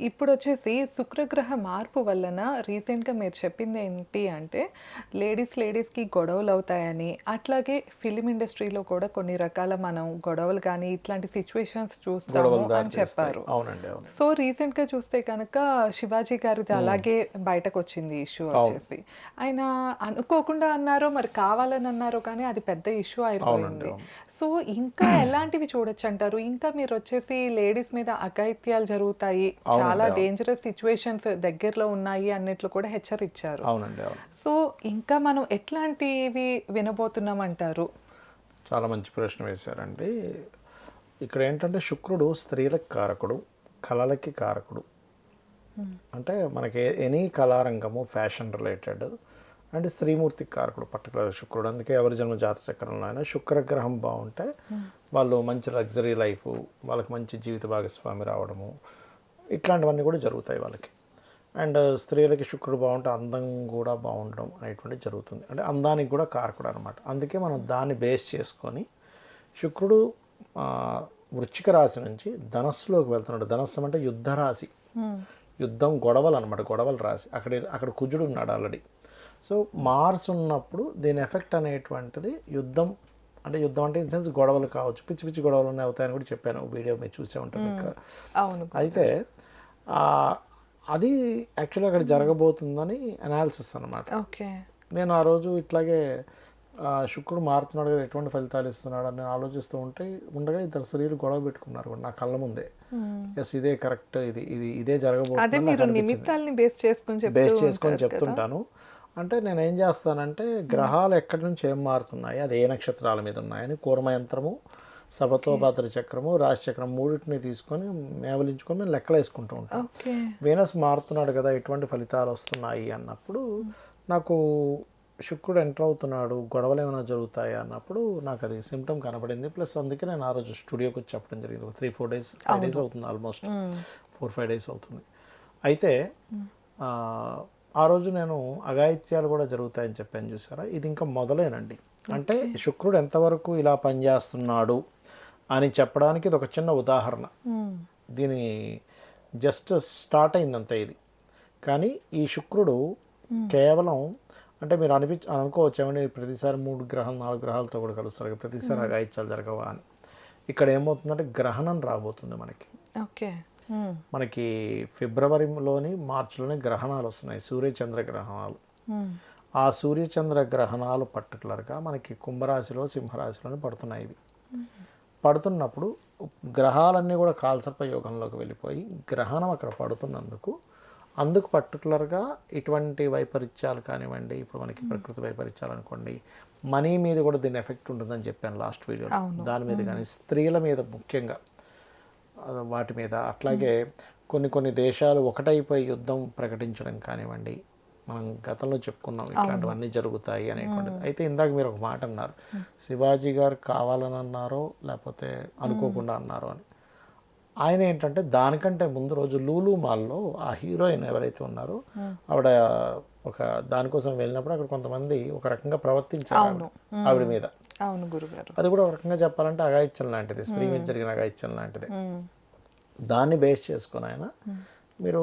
ఇప్పుడు వచ్చేసి శుక్రగ్రహ మార్పు వలన రీసెంట్గా మీరు చెప్పింది ఏంటి అంటే లేడీస్ లేడీస్కి గొడవలు అవుతాయని అట్లాగే ఫిలిం ఇండస్ట్రీలో కూడా కొన్ని రకాల మనం గొడవలు కానీ ఇట్లాంటి సిచ్యువేషన్స్ చూస్తాము అని చెప్పారు. సో రీసెంట్గా చూస్తే కనుక శివాజీ గారిది అలాగే బయటకు వచ్చింది ఇష్యూ వచ్చేసి. ఆయన అనుకోకుండా అన్నారో మరి కావాలని అన్నారో కానీ అది పెద్ద ఇష్యూ అయిపోయింది. సో ఇంకా ఎలాంటివి చూడొచ్చు అంటారు ఇంకా మీరు వచ్చేసి లేడీస్ మీద అఘాయిత్యాలు జరుగుతాయి. చాలా డేంజరస్ సిచ్యువేషన్స్ దగ్గరలో ఉన్నాయి అన్నట్లు కూడా హెచ్చరించారు అవునండి అవును. సో ఇంకా మనం ఎట్లాంటివి వినబోతున్నాం అంటారు చాలా మంచి ప్రశ్న వేశారండి. ఇక్కడ ఏంటంటే శుక్రుడు స్త్రీలకు కారకుడు కళలకి కారకుడు. అంటే మనకి ఎనీ కళారంగము ఫ్యాషన్ రిలేటెడ్. అంటే స్త్రీమూర్తికి కారకుడు పర్టికులర్ శుక్రుడు. అందుకే ఎవరి జన్మ జాత చక్రంలో అయినా శుక్రగ్రహం బాగుంటే వాళ్ళు మంచి లగ్జరీ లైఫ్ వాళ్ళకి మంచి జీవిత భాగస్వామి రావడము ఇట్లాంటివన్నీ కూడా జరుగుతాయి వాళ్ళకి. అండ్ స్త్రీలకి శుక్రుడు బాగుంటే అందం కూడా బాగుండడం అనేటువంటిది జరుగుతుంది. అంటే అందానికి కూడా కారకుడు అనమాట. అందుకే మనం దాన్ని బేస్ చేసుకొని శుక్రుడు వృచ్చిక రాశి నుంచి ధనస్సులోకి వెళ్తున్నాడు. ధనస్సు అంటే యుద్ధ రాశి యుద్ధం గొడవలు అనమాట. గొడవలు రాశి. అక్కడ అక్కడ కుజుడు ఉన్నాడు ఆల్రెడీ సో మార్స్ ఉన్నప్పుడు దీని ఎఫెక్ట్ అనేటువంటిది యుద్ధం అంటే యుద్ధం అంటే ఇన్ సెన్స్ గొడవలు కావచ్చు. పిచ్చి పిచ్చి గొడవలు ఉన్నాయి అవుతాయని కూడా చెప్పాను. వీడియో మీరు చూసే ఉంటారు ఇంకా అవును. అయితే అది యాక్చువల్గా అక్కడ జరగబోతుందని అనాలిసిస్ అనమాట ఓకే. నేను ఆ రోజు ఇట్లాగే శుక్రుడు మారుతున్నాడు కదా ఎటువంటి ఫలితాలు ఇస్తున్నాడు అని ఆలోచిస్తూ ఉంటే ఉండగా ఇద్దరు స్త్రీలు గొడవ పెట్టుకున్నారు నా కళ్ళ ముందే. ఎస్ ఇదే కరెక్ట్ ఇది ఇది ఇదే జరగబోతుంది బేస్ చేసుకుని. చెప్తుంటాను. అంటే నేను ఏం చేస్తానంటే గ్రహాలు ఎక్కడి నుంచి ఏం మారుతున్నాయి? అది ఏ నక్షత్రాల మీద ఉన్నాయని కూర్మయంత్రము సర్వతోభద్ర చక్రము రాశి చక్రం మూడింటిని తీసుకొని మేవలించుకొని మేము లెక్కలు వేసుకుంటూ ఉంటాం. వీనస్ మారుతున్నాడు కదా ఎటువంటి ఫలితాలు వస్తున్నాయి అన్నప్పుడు నాకు శుక్రుడు ఎంటర్ అవుతున్నాడు గొడవలు ఏమైనా జరుగుతాయి అన్నప్పుడు నాకు అది సిమ్టమ్ కనబడింది. ప్లస్ అందుకే నేను ఆ రోజు స్టూడియోకి వచ్చి చెప్పడం జరిగింది. ఒక three four days five days అవుతుంది ఆల్మోస్ట్. ఫోర్ ఫైవ్ డేస్ అవుతుంది. అయితే ఆ, రోజు నేను అఘాయిత్యాలు కూడా జరుగుతాయని చెప్పాను చూసారా? ఇది ఇంకా మొదలేనండి. అంటే శుక్రుడు ఎంతవరకు ఇలా పనిచేస్తున్నాడు అని చెప్పడానికి ఇది ఒక చిన్న ఉదాహరణ. దీని జస్ట్ స్టార్ట్ అయిందంతే ఇది. కానీ ఈ శుక్రుడు కేవలం అంటే మీరు అనిపించ అనుకోవచ్చు ఏమంటే ప్రతిసారి మూడు గ్రహాలు నాలుగు గ్రహాలతో కూడా కలుస్తారు ప్రతిసారి అగాయిత్యాలు జరగవా అని. ఇక్కడ ఏమవుతుందంటే గ్రహణం రాబోతుంది మనకి. ఓకే. మనకి ఫిబ్రవరిలోని మార్చిలోని గ్రహణాలు వస్తున్నాయి. సూర్యచంద్ర గ్రహణాలు. ఆ సూర్యచంద్ర గ్రహణాలు పర్టికులర్గా మనకి కుంభరాశిలో సింహరాశిలోనే పడుతున్నాయి ఇవి. పడుతున్నప్పుడు గ్రహాలన్నీ కూడా కాల్సర్ప యోగంలోకి వెళ్ళిపోయి గ్రహణం అక్కడ పడుతున్నందుకు అందుకు పర్టికులర్గా ఇటువంటి వైపరీత్యాలు కానివ్వండి ఇప్పుడు మనకి ప్రకృతి వైపరీత్యాలు అనుకోండి మనీ మీద కూడా దీని ఎఫెక్ట్ ఉంటుందని చెప్పాను లాస్ట్ వీడియో దాని మీద కానీ స్త్రీల మీద ముఖ్యంగా. వాటి మీద. అట్లాగే కొన్ని కొన్ని దేశాలు ఒకటైపోయి యుద్ధం ప్రకటించడం కానివ్వండి మనం గతంలో చెప్పుకున్నాం ఇట్లాంటివన్నీ జరుగుతాయి అనేటువంటిది. అయితే ఇందాక మీరు ఒక మాట అన్నారు శివాజీ గారు కావాలని అన్నారో లేకపోతే అనుకోకుండా అన్నారో అని. ఆయన ఏంటంటే దానికంటే ముందు రోజు లూలు మాల్లో ఆ హీరోయిన్ ఎవరైతే ఉన్నారో ఆవిడ ఒక దానికోసం వెళ్ళినప్పుడు అక్కడ కొంతమంది ఒక రకంగా ప్రవర్తించారు ఆవిడ- ఆవిడ మీద. అవును గురుగారు. అది కూడా ఒక రకంగా చెప్పాలంటే అగాయిత్యం లాంటిది స్త్రీ మీద జరిగిన అగాయిత్యం లాంటిది. దాన్ని బేస్ చేసుకొని ఆయన మీరు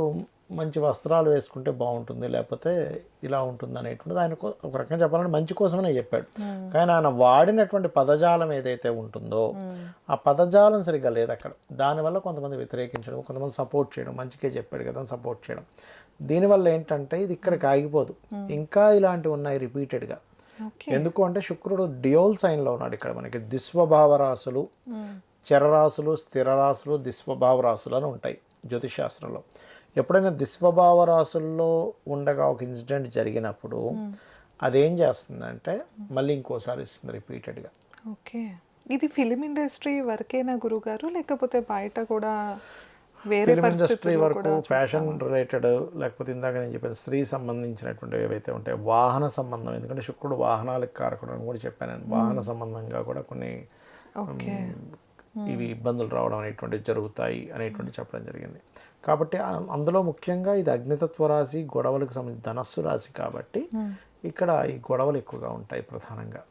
మంచి వస్త్రాలు వేసుకుంటే బాగుంటుంది లేకపోతే ఇలా ఉంటుంది అనేటువంటిది ఆయన ఒక రకంగా చెప్పాలంటే మంచి కోసమనే చెప్పాడు. కానీ ఆయన వాడినటువంటి పదజాలం ఏదైతే ఉంటుందో ఆ పదజాలం సరిగ్గా లేదు అక్కడ. దానివల్ల కొంతమంది వ్యతిరేకించడం కొంతమంది సపోర్ట్ చేయడం మంచిగా చెప్పాడు కదా సపోర్ట్ చేయడం. దీనివల్ల ఏంటంటే ఇది ఇక్కడికి ఆగిపోదు. ఇంకా ఇలాంటివి ఉన్నాయి రిపీటెడ్గా. ఎందుకు అంటే శుక్రుడు డియోల్ సైన్లో ఉన్నాడు ఇక్కడ మనకి దిస్వభావ రాశులు చరరాశులు స్థిర రాశులు దిస్వభావ రాశులు అని ఉంటాయి జ్యోతిష్ శాస్త్రంలో ఎప్పుడైనా దిస్వభావ రాశుల్లో ఉండగా ఒక ఇన్సిడెంట్ జరిగినప్పుడు అదేం చేస్తుందంటే మళ్ళీ ఇంకోసారి ఇస్తుంది రిపీటెడ్గా. ఓకే. ఇది ఫిలిం ఇండస్ట్రీ వరకేనా గురుగారు? లేకపోతే బయట కూడా ఫిల్మ్ ఇండస్ట్రీ వరకు ఫ్యాషన్ రిలేటెడ్ లేకపోతే ఇందాక నేను చెప్పాను స్త్రీ సంబంధించినటువంటి ఏవైతే ఉంటాయో వాహన సంబంధం ఎందుకంటే శుక్రుడు వాహనాలకు కారకుడు అని కూడా చెప్పాను వాహన సంబంధంగా కూడా కొన్ని ఇవి ఇబ్బందులు రావడం అనేటువంటివి జరుగుతాయి అనేటువంటి చెప్పడం జరిగింది. కాబట్టి అందులో ముఖ్యంగా ఇది అగ్నితత్వ రాశి గొడవలకు సంబంధించి ధనస్సు రాశి కాబట్టి ఇక్కడ ఈ గొడవలు ఎక్కువగా ఉంటాయి ప్రధానంగా.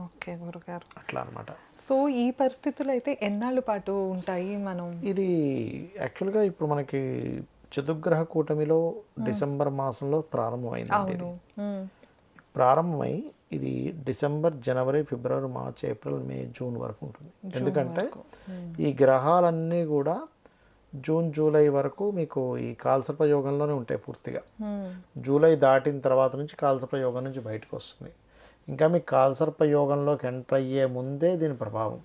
ఓకే గురుగారు. అట్లా అనమాట సో ఈ పరిస్థితులు అయితే ఎన్నాళ్ళ పాటు ఉంటాయి మనం? ఇది యాక్చువల్గా ఇప్పుడు మనకి చతుర్గ్రహ కూటమిలో డిసెంబర్ మాసంలో ప్రారంభమైంది. ప్రారంభమై ఇది డిసెంబర్ జనవరి ఫిబ్రవరి మార్చ్ ఏప్రిల్ మే జూన్ వరకు ఉంటుంది. ఎందుకంటే ఈ గ్రహాలన్నీ కూడా జూన్ జూలై వరకు మీకు ఈ కాల్సర్ప యోగంలోనే ఉంటాయి పూర్తిగా. జూలై దాటిన తర్వాత నుంచి కాల్సర్ప యోగం నుంచి బయటకు వస్తుంది. ఇంకా మీకు కాల్సర్ప యోగంలోకి ఎంటర్ అయ్యే ముందే దీని ప్రభావం.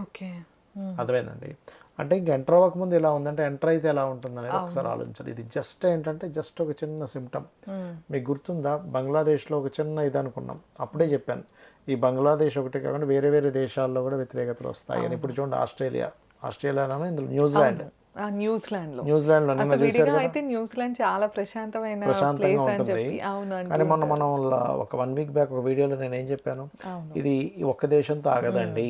ఓకే. మ్మ్. అర్థమైందండి. అంటే ఇంక ఎంటర్ అవ్వకముందు ఎలా ఉందంటే ఎంటర్ అయితే ఎలా ఉంటుంది అనేది ఒకసారి ఆలోచించాలి. ఇది జస్ట్ ఏంటంటే జస్ట్ ఒక చిన్న సిమ్టమ్ మ్మ్. మీకు గుర్తుందా? బంగ్లాదేశ్లో ఒక చిన్న ఇది అనుకున్నాం. అప్పుడే చెప్పాను. ఈ బంగ్లాదేశ్ ఒకటే కాకుండా వేరే వేరే దేశాల్లో కూడా వ్యతిరేకతలు వస్తాయి అని. ఇప్పుడు చూడండి ఆస్ట్రేలియా. ఆస్ట్రేలియాలోనే ఇందులో న్యూజిలాండ్. న్యూజిలాండ్లో విడిగా అయితే న్యూజిలాండ్ చాలా ప్రశాంతమైన ప్రశాంతంగా ఉంటుంది. కానీ మొన్న మనం ఒక వన్ వీక్ బ్యాక్ ఒక వీడియోలో నేను ఏం చెప్పాను? ఇది ఒక్క దేశంతో ఆగదండి.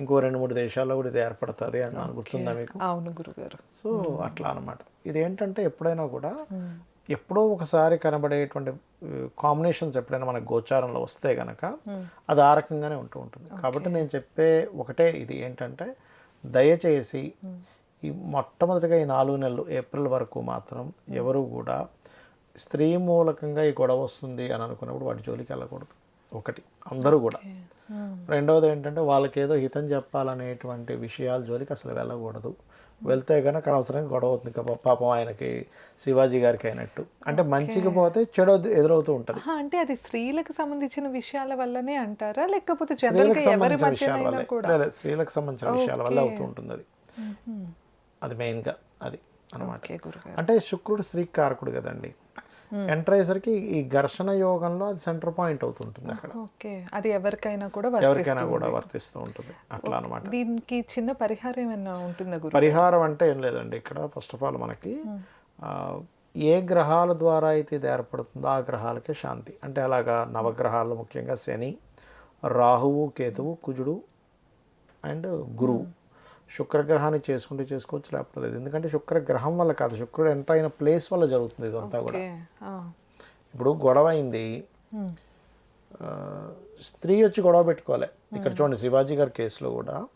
ఇంకో రెండు మూడు దేశాల్లో కూడా ఇది ఏర్పడుతుంది అని నాకు గుర్తుందా మీకు? అవును గురుగారు. సో అట్లా అనమాట ఇది ఏంటంటే ఎప్పుడైనా కూడా ఎప్పుడో ఒకసారి కనబడేటువంటి కాంబినేషన్స్ ఎప్పుడైనా మన గోచారంలో వస్తే గనక అది ఆ రకంగానే ఉంటూ ఉంటుంది. కాబట్టి నేను చెప్పే ఒకటే ఇది ఏంటంటే దయచేసి ఈ మొట్టమొదటిగా ఈ నాలుగు నెలలు ఏప్రిల్ వరకు మాత్రం ఎవరు కూడా స్త్రీ మూలకంగా ఈ గొడవ వస్తుంది అని అనుకున్నప్పుడు వాటి జోలికి వెళ్ళకూడదు. ఒకటి. అందరూ కూడా. రెండవది ఏంటంటే వాళ్ళకి ఏదో హితం చెప్పాలనేటువంటి విషయాల జోలికి అసలు వెళ్ళకూడదు. వెళ్తే కనుక అనవసరంగా గొడవ అవుతుంది పాపం ఆయనకి శివాజీ గారికి అయినట్టు. అంటే మంచికి పోతే చెడు ఎదురవుతూ ఉంటుంది. అంటే అది స్త్రీలకు సంబంధించిన విషయాల వల్లనే అంటారా? లేకపోతే స్త్రీలకు సంబంధించిన విషయాల వల్లే. స్త్రీలకు సంబంధించిన విషయాల వల్ల అవుతూ ఉంటుంది. అది అది మెయిన్గా అది అనమాట అంటే శుక్రుడు స్త్రీ కారకుడు కదండి. ఎంటర్ అయ్యేసరికి ఈ ఘర్షణ యోగంలో అది సెంటర్ పాయింట్ అవుతుంటుంది అక్కడ. ఓకే. అది ఎవరికైనా కూడా ఎవరికైనా కూడా వర్తిస్తూ ఉంటుంది. అట్లా అనమాట దీనికి చిన్న పరిహారం ఏమైనా ఉంటుందా పరిహారం అంటే ఏం లేదండి. ఇక్కడ ఫస్ట్ ఆఫ్ ఆల్ మనకి ఏ గ్రహాల ద్వారా అయితే ఇది ఏర్పడుతుందో ఆ గ్రహాలకే శాంతి. అంటే అలాగా నవగ్రహాల్లో ముఖ్యంగా శని రాహువు కేతువు కుజుడు అండ్ గురువు. శుక్రగ్రహాన్ని చేసుకుంటే చేసుకోవచ్చు లేకపోతే లేదు. ఎందుకంటే శుక్రగ్రహం వల్ల కాదు. శుక్రుడు ఎంటర్ అయిన ప్లేస్ వల్ల జరుగుతుంది ఇదంతా కూడా. ఇప్పుడు గొడవ అయింది. ఆ, స్త్రీ వచ్చి గొడవ పెట్టుకోలే ఇక్కడ చూడండి శివాజీ గారి కేసులో కూడా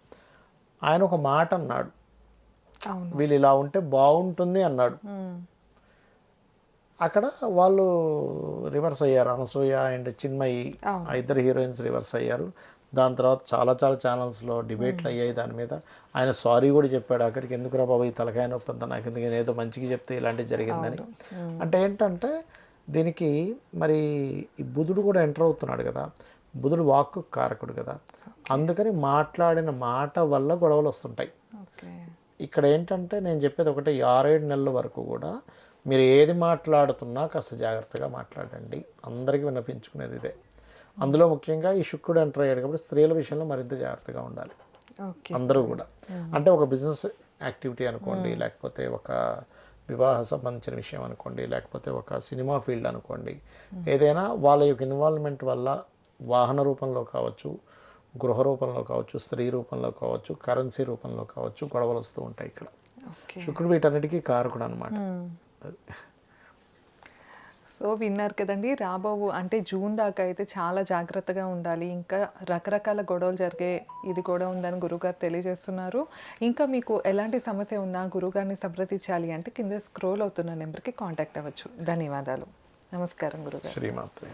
ఆయన ఒక మాట అన్నాడు. వీళ్ళు ఇలా ఉంటే బాగుంటుంది అన్నాడు. ఉమ్. అక్కడ వాళ్ళు రివర్స్ అయ్యారు. అనసూయ అండ్ చిన్మయి ఇద్దరు హీరోయిన్స్ రివర్స్ అయ్యారు. దాని తర్వాత చాలా చాలా ఛానల్స్లో డిబేట్లు అయ్యాయి దాని మీద. ఆయన సారీ కూడా చెప్పాడు అక్కడికి ఎందుకురా బాబు ఈ తలకాయ నొప్పి నాకు ఎందుకు? నేను ఏదో మంచిగా చెప్తే ఇలాంటివి జరిగిందని. అంటే ఏంటంటే దీనికి మరి ఈ బుధుడు కూడా ఎంటర్ అవుతున్నాడు కదా. బుధుడు వాక్కు కారకుడు కదా. అందుకని మాట్లాడిన మాట వల్ల గొడవలు వస్తుంటాయి. ఇక్కడ ఏంటంటే నేను చెప్పేది ఒకటే ఆరేడు నెలల వరకు కూడా మీరు ఏది మాట్లాడుతున్నా కాస్త జాగ్రత్తగా మాట్లాడండి. అందరికీ వినిపించుకునేది ఇదే. అందులో ముఖ్యంగా ఈ శుక్రుడు ఎంటర్ అయ్యాడు కాబట్టి స్త్రీల విషయంలో మరింత జాగ్రత్తగా ఉండాలి. అందరూ కూడా. అంటే ఒక బిజినెస్ యాక్టివిటీ అనుకోండి లేకపోతే ఒక వివాహ సంబంధించిన విషయం అనుకోండి లేకపోతే ఒక సినిమా ఫీల్డ్ అనుకోండి. ఏదైనా వాళ్ళ యొక్క ఇన్వాల్వ్మెంట్ వల్ల వాహన రూపంలో కావచ్చు గృహ రూపంలో కావచ్చు స్త్రీ రూపంలో కావచ్చు కరెన్సీ రూపంలో కావచ్చు గొడవలు వస్తూ ఉంటాయి ఇక్కడ. శుక్రుడు వీటన్నిటికీ కారకుడు అనమాట సో విన్నారు కదండి. రాబోవు అంటే జూన్ దాకా అయితే చాలా జాగ్రత్తగా ఉండాలి. ఇంకా రకరకాల గొడవలు జరిగే ఇది కూడా ఉందని గురుగారు తెలియజేస్తున్నారు. ఇంకా మీకు ఎలాంటి సమస్య ఉన్నా గురుగారిని సంప్రదించాలి అంటే కింద స్క్రోల్ అవుతున్న నెంబర్కి కాంటాక్ట్ అవ్వచ్చు. ధన్యవాదాలు. నమస్కారం గురుగారు శ్రీమాత్రే